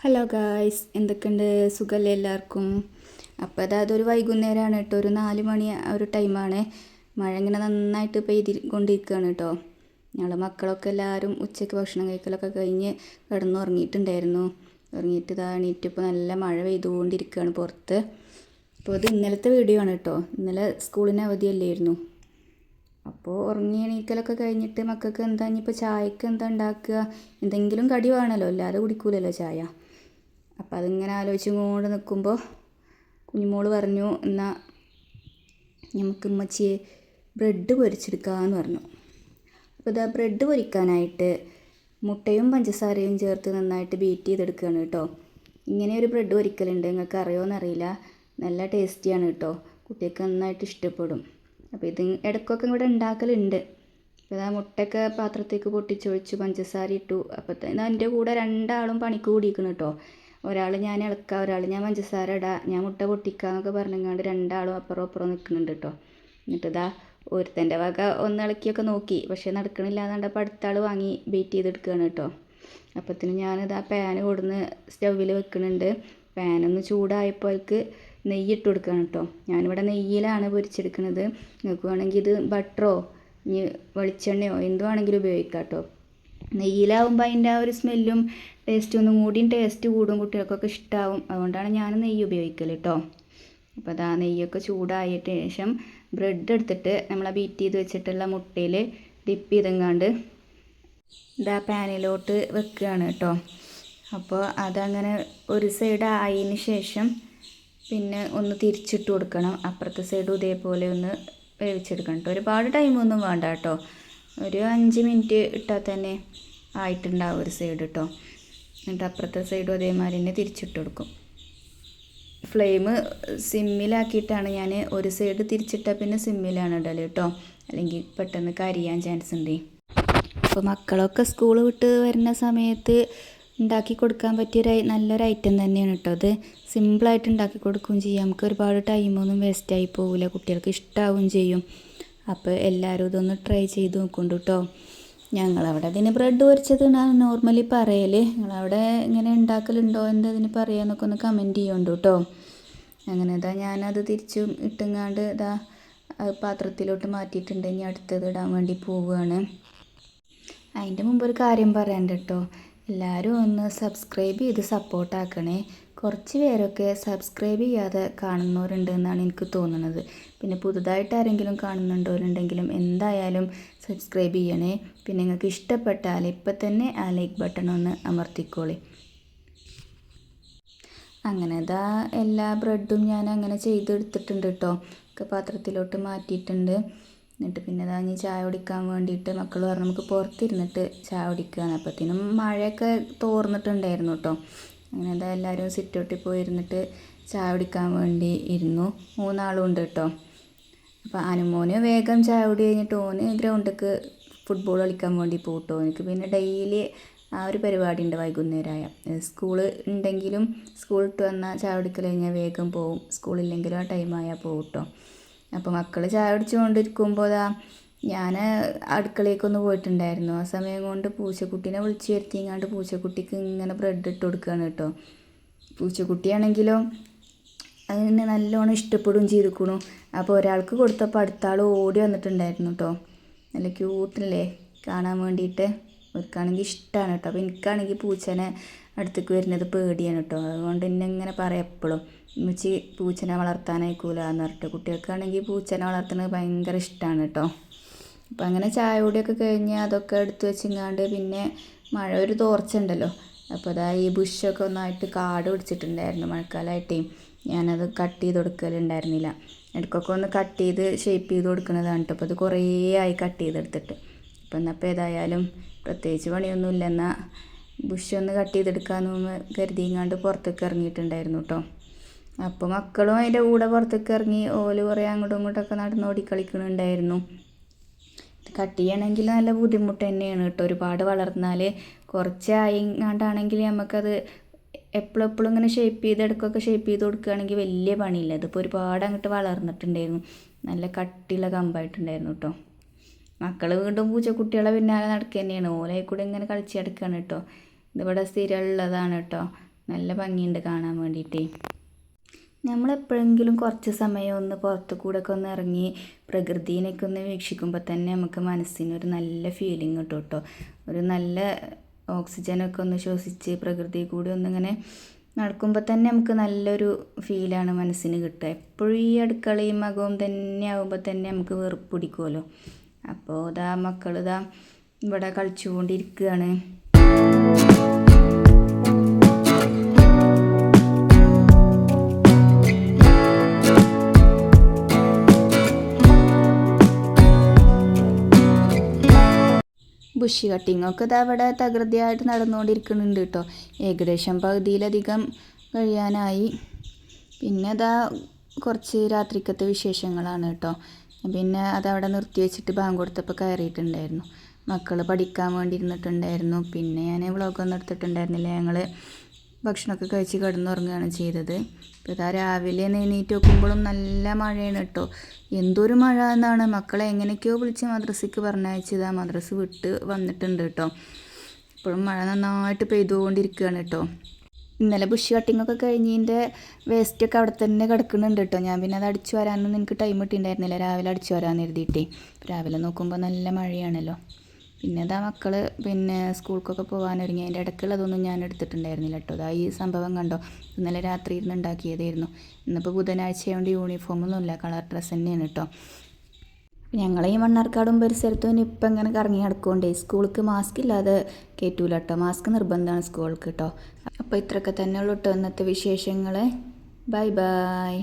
Hello guys എന്തൊക്കെയുണ്ട്? സുഖമല്ലേ എല്ലാവർക്കും? അപ്പോൾ അതായത് ഒരു വൈകുന്നേരമാണ് കേട്ടോ. ഒരു നാല് മണി ആ ഒരു ടൈമാണ്. മഴ ഇങ്ങനെ നന്നായിട്ട് പെയ്തി കൊണ്ടിരിക്കുകയാണ് കേട്ടോ. ഞങ്ങൾ മക്കളൊക്കെ എല്ലാവരും ഉച്ചയ്ക്ക് ഭക്ഷണം കഴിക്കലൊക്കെ കഴിഞ്ഞ് കിടന്നുറങ്ങിയിട്ടുണ്ടായിരുന്നു. ഉറങ്ങിയിട്ട് ഇതാണിട്ട് ഇപ്പോൾ നല്ല മഴ പെയ്തുകൊണ്ടിരിക്കുകയാണ് പുറത്ത്. അപ്പോൾ അത് ഇന്നലത്തെ വീഡിയോ ആണ് കേട്ടോ. ഇന്നലെ സ്കൂളിന് അവധിയല്ലായിരുന്നു അപ്പോൾ ഉറങ്ങി എണീക്കലൊക്കെ കഴിഞ്ഞിട്ട് മക്കൾക്ക് എന്താ ഇനിയിപ്പോൾ ചായക്ക് എന്താ ഉണ്ടാക്കുക? എന്തെങ്കിലും കടി വേണമല്ലോ അല്ലാതെ കുടിക്കൂലല്ലോ ചായ. അപ്പോൾ അതിങ്ങനെ ആലോചിച്ച് നിൽക്കുമ്പോൾ കുഞ്ഞുമോൾ പറഞ്ഞു എന്നാൽ നമുക്ക് ഉമ്മച്ചിയെ ബ്രെഡ് പൊരിച്ചെടുക്കാമെന്ന് പറഞ്ഞു. അപ്പോൾ ഇതാ ബ്രെഡ് പൊരിക്കാനായിട്ട് മുട്ടയും പഞ്ചസാരയും ചേർത്ത് നന്നായിട്ട് ബീറ്റ് ചെയ്തെടുക്കുകയാണ് കേട്ടോ. ഇങ്ങനെ ഒരു ബ്രെഡ് പൊരിക്കലുണ്ട് നിങ്ങൾക്ക് അറിയില്ല നല്ല ടേസ്റ്റിയാണ് കേട്ടോ. കുട്ടികൾക്ക് നന്നായിട്ട് ഇഷ്ടപ്പെടും. അപ്പോൾ ഇത് ഇടയ്ക്കൊക്കെ ഇവിടെ ഉണ്ടാക്കലുണ്ട്. അപ്പോൾ ആ മുട്ടയൊക്കെ പാത്രത്തേക്ക് പൊട്ടിച്ചൊഴിച്ച് പഞ്ചസാര ഇട്ടു. അപ്പോൾ എന്റെ കൂടെ രണ്ടാളും പണിക്ക് കൂടിയിരിക്കണം കേട്ടോ. ഒരാൾ ഞാൻ ഇളക്കുക ഒരാൾ ഞാൻ പഞ്ചസാര ഇടുക ഞാൻ മുട്ട പൊട്ടിക്കുക എന്നൊക്കെ പറഞ്ഞങ്ങാണ്ട് രണ്ടാളും അപ്പുറം അപ്പുറം നിൽക്കുന്നുണ്ട് കേട്ടോ എന്നിട്ട് ഇതാ ഒരുത്തന്റെ വക ഒന്ന് ഇളക്കിയൊക്കെ നോക്കി. പക്ഷേ നടക്കണില്ല എന്നുണ്ടപ്പോൾ അടുത്ത ആൾ വാങ്ങി ബീറ്റ് ചെയ്തെടുക്കുകയാണ് കേട്ടോ അപ്പത്തിന് ഞാനിതാ പാൻ കൊടുന്ന് സ്റ്റൗവിൽ വെക്കുന്നുണ്ട് പാനൊന്ന് ചൂടായപ്പോൾ അവർക്ക് നെയ്യ് ഇട്ട് കൊടുക്കുകയാണ് കേട്ടോ ഞാനിവിടെ നെയ്യിലാണ് പൊരിച്ചെടുക്കുന്നത് നിങ്ങൾക്ക് വേണമെങ്കിൽ ഇത് ബട്ടറോ ഇനി വെളിച്ചെണ്ണയോ എന്തുവാണെങ്കിലും ഉപയോഗിക്കാം കേട്ടോ നെയ്യിലാവുമ്പോൾ അതിന്റെ ആ ഒരു സ്മെല്ലും ടേസ്റ്റും ഒന്നും കൂടിയും ടേസ്റ്റ് കൂടും കുട്ടികൾക്കൊക്കെ ഇഷ്ടമാവും അതുകൊണ്ടാണ് ഞാൻ നെയ്യ് ഉപയോഗിക്കൽ കേട്ടോ അപ്പോൾ അതാ നെയ്യൊക്കെ ചൂടായിട്ട് ശേഷം ബ്രെഡ് എടുത്തിട്ട് നമ്മൾ ആ ബീറ്റ് ചെയ്ത് വെച്ചിട്ടുള്ള മുട്ടയിൽ ഡിപ്പ് ചെയ്തെങ്ങാണ്ട് ഇതാ പാനിലോട്ട് വെക്കുകയാണ് കേട്ടോ അപ്പോൾ അതങ്ങനെ ഒരു സൈഡ് ആയതിന് ശേഷം പിന്നെ ഒന്ന് തിരിച്ചിട്ട് കൊടുക്കണം. അപ്പുറത്തെ സൈഡും ഇതേപോലെ ഒന്ന് വേവിച്ചെടുക്കണം കേട്ടോ ഒരുപാട് ടൈമൊന്നും വേണ്ട കേട്ടോ ഒരു അഞ്ച് മിനിറ്റ് ഇട്ടാൽ തന്നെ ആയിട്ടുണ്ടാവും ഒരു സൈഡ് കേട്ടോ എന്നിട്ട് അപ്പുറത്തെ സൈഡും അതേമാതിരി തന്നെ തിരിച്ചിട്ട് കൊടുക്കും. ഫ്ലെയിം സിമ്മിലാക്കിയിട്ടാണ് ഞാൻ ഒരു സൈഡ് തിരിച്ചിട്ടാൽ പിന്നെ സിമ്മിലാണ് ഇടൽ കേട്ടോ അല്ലെങ്കിൽ പെട്ടെന്ന് കരിയാൻ ചാൻസ് ഉണ്ട് അപ്പോൾ മക്കളൊക്കെ സ്കൂൾ വിട്ട് വരുന്ന സമയത്ത് ഉണ്ടാക്കി കൊടുക്കാൻ പറ്റിയൊരു നല്ലൊരു ഐറ്റം തന്നെയാണ് കേട്ടോ അത്. സിമ്പിളായിട്ട് ഉണ്ടാക്കി കൊടുക്കുകയും ചെയ്യാം. നമുക്ക് ഒരുപാട് ടൈമൊന്നും വേസ്റ്റായി പോവില്ല കുട്ടികൾക്ക് ഇഷ്ടമാവുകയും ചെയ്യും. അപ്പോൾ എല്ലാവരും ഇതൊന്ന് ട്രൈ ചെയ്ത് നോക്കുന്നുണ്ട് കേട്ടോ ഞങ്ങളവിടെ ഇതിന് ബ്രെഡ് പൊരിച്ചതാണ് നോർമലി പറയൽ നിങ്ങളവിടെ ഇങ്ങനെ ഉണ്ടാക്കലുണ്ടോ എന്താ ഇതിന് പറയാന്നൊക്കെ ഒന്ന് കമന്റ് ചെയ്യുന്നുണ്ട് കേട്ടോ അങ്ങനെ ഇതാ ഞാനത് തിരിച്ചു ഇട്ടുങ്ങാണ്ട് ഇതാ പാത്രത്തിലോട്ട് മാറ്റിയിട്ടുണ്ട്. ഇനി അടുത്തത് ഇടാൻ വേണ്ടി പോവുകയാണ് അതിന്റെ മുമ്പ് ഒരു കാര്യം പറയണ്ട കേട്ടോ എല്ലാവരും ഒന്ന് സബ്സ്ക്രൈബ് ചെയ്ത് സപ്പോർട്ടാക്കണേ കുറച്ച് പേരൊക്കെ സബ്സ്ക്രൈബ് ചെയ്യാതെ കാണുന്നവരുണ്ട് എന്നാണ് എനിക്ക് തോന്നുന്നത്. പിന്നെ പുതുതായിട്ട് ആരെങ്കിലും കാണുന്നുണ്ടോരുണ്ടെങ്കിലും എന്തായാലും സബ്സ്ക്രൈബ് ചെയ്യണേ. പിന്നെ നിങ്ങൾക്ക് ഇഷ്ടപ്പെട്ടാൽ ഇപ്പം തന്നെ ആ ലൈക്ക് ബട്ടൺ ഒന്ന് അമർത്തിക്കോളി. അങ്ങനെ ഇതാ എല്ലാ ബ്രെഡും ഞാൻ അങ്ങനെ ചെയ്തെടുത്തിട്ടുണ്ട് കേട്ടോ ഒക്കെ പാത്രത്തിലോട്ട് മാറ്റിയിട്ടുണ്ട്. എന്നിട്ട് പിന്നെ ഇതാ ഇനി ചായ കുടിക്കാൻ വേണ്ടിയിട്ട് മക്കൾ പറഞ്ഞു നമുക്ക് പുറത്തിരുന്നിട്ട് ചായ കുടിക്കുകയാണ് അപ്പോഴത്തേനും മഴയൊക്കെ തോർന്നിട്ടുണ്ടായിരുന്നു കേട്ടോ അങ്ങനെ എന്താ എല്ലാവരും സിറ്റൗട്ടിൽ പോയി ഇരുന്നിട്ട് ചായ കുടിക്കാൻ വേണ്ടി ഇരുന്നു. മൂന്നാളും ഉണ്ട് കേട്ടോ അപ്പോൾ അനുമോന് വേഗം ചായ കുടി കഴിഞ്ഞിട്ട് ഓന് ഗ്രൗണ്ടിലേക്ക് ഫുട്ബോൾ കളിക്കാൻ വേണ്ടി പോട്ടോ എനിക്ക് പിന്നെ ഡെയിലി ആ ഒരു പരിപാടി ഉണ്ട് വൈകുന്നേരമായ സ്കൂൾ ഉണ്ടെങ്കിലും സ്കൂൾ ഇട്ട് വന്നാൽ ചായ കുടിക്കൽ കഴിഞ്ഞാൽ വേഗം പോവും. സ്കൂളില്ലെങ്കിലും ആ ടൈമായാൽ പോകും കേട്ടോ അപ്പോൾ മക്കൾ ചായ കുടിച്ചുകൊണ്ടിരിക്കുമ്പോൾ ഞാൻ അടുക്കളയിലേക്കൊന്ന് പോയിട്ടുണ്ടായിരുന്നു. ആ സമയം കൊണ്ട് പൂച്ചക്കുട്ടീനെ വിളിച്ചു വരുത്തിങ്ങാണ്ട് പൂച്ചക്കുട്ടിക്ക് ഇങ്ങനെ ബ്രെഡ് ഇട്ട് കൊടുക്കുകയാണ് കേട്ടോ. പൂച്ചക്കുട്ടിയാണെങ്കിലോ അതിനെ നല്ലോണം ഇഷ്ടപ്പെടുകയും ചെയ്തിരിക്കണു അപ്പോൾ ഒരാൾക്ക് കൊടുത്തപ്പോൾ അടുത്ത ആൾ ഓടി വന്നിട്ടുണ്ടായിരുന്നു കേട്ടോ. നല്ല ക്യൂട്ടല്ലേ കാണാൻ വേണ്ടിയിട്ട്. അവർക്കാണെങ്കിൽ ഇഷ്ടമാണ് കേട്ടോ. അപ്പോൾ എനിക്കാണെങ്കിൽ പൂച്ചനെ അടുത്തേക്ക് വരുന്നത് പേടിയാണ് കേട്ടോ. അതുകൊണ്ട് എന്നെ ഇങ്ങനെ പറയാം എപ്പോഴും ഉമ്മച്ചി പൂച്ചനെ വളർത്താനായിക്കൂല എന്ന് പറഞ്ഞിട്ട്. കുട്ടികൾക്കാണെങ്കിൽ പൂച്ചനെ വളർത്തുന്നത് ഭയങ്കര ഇഷ്ടമാണ് കേട്ടോ. അപ്പം അങ്ങനെ ചായ കൂടിയൊക്കെ കഴിഞ്ഞ് അതൊക്കെ എടുത്ത് വെച്ചിങ്ങാണ്ട് പിന്നെ മഴ ഒരു തോർച്ച ഉണ്ടല്ലോ അപ്പോൾ അതാ ഈ ബുഷൊക്കെ ഒന്നായിട്ട് കാട് പിടിച്ചിട്ടുണ്ടായിരുന്നു മഴക്കാലമായിട്ടേ ഞാനത് കട്ട് ചെയ്ത് കൊടുക്കലുണ്ടായിരുന്നില്ല. ഇടയ്ക്കൊക്കെ ഒന്ന് കട്ട് ചെയ്ത് ഷേപ്പ് ചെയ്ത് കൊടുക്കുന്നതാണ് കേട്ടോ അപ്പോൾ അത് കുറേ ആയി കട്ട് ചെയ്തെടുത്തിട്ട്. അപ്പം എന്നപ്പോൾ ഏതായാലും പ്രത്യേകിച്ച് പണിയൊന്നുമില്ല എന്നാൽ ബുഷ് ഒന്ന് കട്ട് ചെയ്തെടുക്കാമെന്ന് കരുതിങ്ങാണ്ട് പുറത്തേക്ക് ഇറങ്ങിയിട്ടുണ്ടായിരുന്നു കേട്ടോ അപ്പോൾ മക്കളും അതിന്റെ കൂടെ പുറത്തേക്ക് ഇറങ്ങി ഓൽ കുറേ അങ്ങോട്ടും ഇങ്ങോട്ടൊക്കെ നടന്ന് ഓടി കളിക്കുന്നുണ്ടായിരുന്നു കട്ട് ചെയ്യണമെങ്കിൽ നല്ല ബുദ്ധിമുട്ട് തന്നെയാണ് കേട്ടോ. ഒരുപാട് വളർന്നാൽ കുറച്ച് ആയിങ്ങാണ്ടാണെങ്കിൽ നമുക്കത് എപ്പോഴും എപ്പോഴും ഇങ്ങനെ ഷേപ്പ് ചെയ്ത് ഇടയ്ക്കൊക്കെ ഷേപ്പ് ചെയ്ത് കൊടുക്കുകയാണെങ്കിൽ വലിയ പണിയില്ല. ഇതിപ്പോൾ ഒരുപാട് അങ്ങോട്ട് വളർന്നിട്ടുണ്ടായിരുന്നു. നല്ല കട്ടിയുള്ള കമ്പായിട്ടുണ്ടായിരുന്നു കേട്ടോ. മക്കൾ വീണ്ടും പൂച്ചക്കുട്ടികളെ പിന്നാലെ നടക്കുക തന്നെയാണ് ഓലയിൽ കൂടെ ഇങ്ങനെ കളിച്ച് നടക്കുകയാണ് കേട്ടോ. ഇതിവിടെ സ്ഥിരമുള്ളതാണ് കേട്ടോ. നല്ല ഭംഗിയുണ്ട് കാണാൻ വേണ്ടിയിട്ടേ. നമ്മളെപ്പോഴെങ്കിലും കുറച്ച് സമയം ഒന്ന് പുറത്ത് ഒക്കെ ഒന്ന് ഇറങ്ങി പ്രകൃതിനെയൊക്കെ ഒന്ന് വീക്ഷിക്കുമ്പോൾ തന്നെ നമുക്ക് മനസ്സിനൊരു നല്ല ഫീലിംഗ് കിട്ടും കേട്ടോ. ഒരു നല്ല ഓക്സിജനൊക്കെ ഒന്ന് ശ്വസിച്ച് പ്രകൃതി കൂടി ഒന്നിങ്ങനെ നടക്കുമ്പോൾ തന്നെ നമുക്ക് നല്ലൊരു ഫീലാണ് മനസ്സിന് കിട്ടുക. എപ്പോഴും ഈ അടുക്കളയും മകവും തന്നെ ആകുമ്പോൾ തന്നെ നമുക്ക് വെറുപ്പ് പിടിക്കുമല്ലോ. അപ്പോൾ ഇതാ മക്കൾ ഇതാ ഇവിടെ കളിച്ചുകൊണ്ടിരിക്കുകയാണ്. ബുഷ് കട്ടിങ്ങൊക്കെ ഇത് അവിടെ തകൃതിയായിട്ട് നടന്നുകൊണ്ടിരിക്കുന്നുണ്ട് കേട്ടോ ഏകദേശം പകുതിയിലധികം കഴിയാനായി. പിന്നെ അതാ കുറച്ച് രാത്രിക്കത്തെ വിശേഷങ്ങളാണ് കേട്ടോ പിന്നെ അതവിടെ നിർത്തി വെച്ചിട്ട് ബാങ്ക് കൊടുത്തപ്പോൾ കയറിയിട്ടുണ്ടായിരുന്നു. മക്കൾ പഠിക്കാൻ വേണ്ടി ഇരുന്നിട്ടുണ്ടായിരുന്നു പിന്നെ ഞാൻ വ്ളോഗൊന്നും എടുത്തിട്ടുണ്ടായിരുന്നില്ല. ഞങ്ങൾ ഭക്ഷണമൊക്കെ കഴിച്ച് കിടന്നുറങ്ങുകയാണ് ചെയ്തത്. ഇപ്പോൾ ഇതാ രാവിലെ എണീറ്റ് നോക്കുമ്പോഴും നല്ല മഴയാണ് കേട്ടോ. എന്തൊരു മഴ എന്നാണ് മക്കളെ എങ്ങനെയൊക്കെയോ വിളിച്ച് മദ്രസയ്ക്ക് പറഞ്ഞയച്ചതാ മദ്രസ് വിട്ട് വന്നിട്ടുണ്ട് കേട്ടോ. ഇപ്പോഴും മഴ നന്നായിട്ട് പെയ്തുകൊണ്ടിരിക്കുകയാണ് കേട്ടോ. ഇന്നലെ ബുഷ് കട്ടിങ്ങൊക്കെ കഴിഞ്ഞതിന്റെ വേസ്റ്റൊക്കെ അവിടെ തന്നെ കിടക്കുന്നുണ്ട് കേട്ടോ. ഞാൻ പിന്നെ അത് അടിച്ചു വരാനൊന്നും എനിക്ക് ടൈം കിട്ടിയിട്ടുണ്ടായിരുന്നില്ല രാവിലെ അടിച്ചു വരാൻ എഴുതിയിട്ടേ. രാവിലെ നോക്കുമ്പോൾ നല്ല മഴയാണല്ലോ. പിന്നെ അതാ മക്കൾ പിന്നെ സ്കൂൾക്കൊക്കെ പോകാൻ ഒരുങ്ങി അതിന്റെ ഇടയ്ക്കുള്ളതൊന്നും ഞാൻ എടുത്തിട്ടുണ്ടായിരുന്നില്ല കേട്ടോ അതാ ഈ സംഭവം കണ്ടോ? ഇന്നലെ രാത്രി ഇരുന്ന് ഉണ്ടാക്കിയതായിരുന്നു. ഇന്നിപ്പോൾ ബുധനാഴ്ച ആയതുകൊണ്ട് യൂണിഫോമൊന്നുമില്ല കളർ ഡ്രസ്സ് തന്നെയാണ് കേട്ടോ ഞങ്ങളെ ഈ മണ്ണാർക്കാടും പരിസരത്തും ഇപ്പം ഇങ്ങനെ കറങ്ങി നടക്കുകൊണ്ടേ സ്കൂൾക്ക് മാസ്ക് ഇല്ലാതെ കയറ്റൂല കേട്ടോ മാസ്ക് നിർബന്ധമാണ് സ്കൂൾക്ക് കേട്ടോ അപ്പോൾ ഇത്രയൊക്കെ തന്നെ ഉള്ളൂ കേട്ടോ ഇന്നത്തെ വിശേഷങ്ങൾ ബൈ ബൈ.